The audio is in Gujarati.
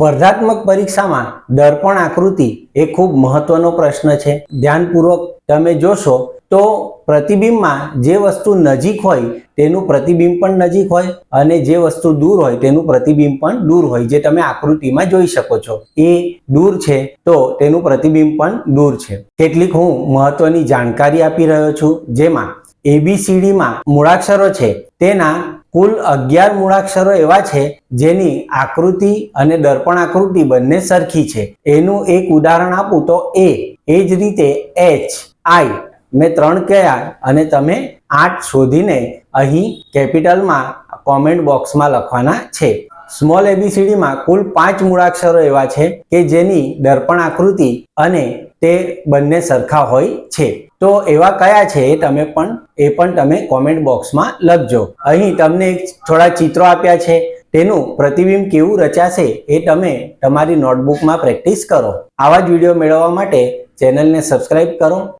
સ્પર્ધાત્મક પરીક્ષામાં દર્પણ આકૃતિ એ ખૂબ મહત્વનો પ્રશ્ન છે. ધ્યાનપૂર્વક તમે જોશો તો પ્રતિબિંબમાં જે વસ્તુ નજીક હોય તેનું પ્રતિબિંબ પણ નજીક હોય અને જે વસ્તુ દૂર હોય તેનું પ્રતિબિંબ પણ દૂર હોય, જે તમે આકૃતિમાં જોઈ શકો છો. એ દૂર છે તો તેનું પ્રતિબિંબ પણ દૂર છે. કેટલીક હું મહત્વની જાણકારી આપી રહ્યો છું, જેમાં એબીસીડીમાં મૂળાક્ષરો છે. તેના કુલ અગિયાર મૂળાક્ષરો એવા છે જેની આકૃતિ અને દર્પણ આકૃતિ બંને સરખી છે. એનું એક ઉદાહરણ આપું તો એ એ જ રીતે એચ આઈ મેં ત્રણ કયા અને તમે આઠ શોધીને અહીં કેપિટલમાં કોમેન્ટ બોક્સમાં લખવાના છે. સ્મોલ એબીસીડીમાં કુલ પાંચ મૂળાક્ષરો એવા છે કે જેની દર્પણ આકૃતિ અને તે બંને સરખા હોય છે. તો એવા કયા છે એ તમે પણ, એ પણ તમે કોમેન્ટ બોક્સમાં લખજો. અહીં તમને થોડા ચિત્રો આપ્યા છે. તેનું પ્રતિબિંબ કેવું રચાશે એ તમે તમારી નોટબુકમાં પ્રેક્ટિસ કરો. આવા જ વીડિયો મેળવવા માટે ચેનલને સબસ્ક્રાઇબ કરો.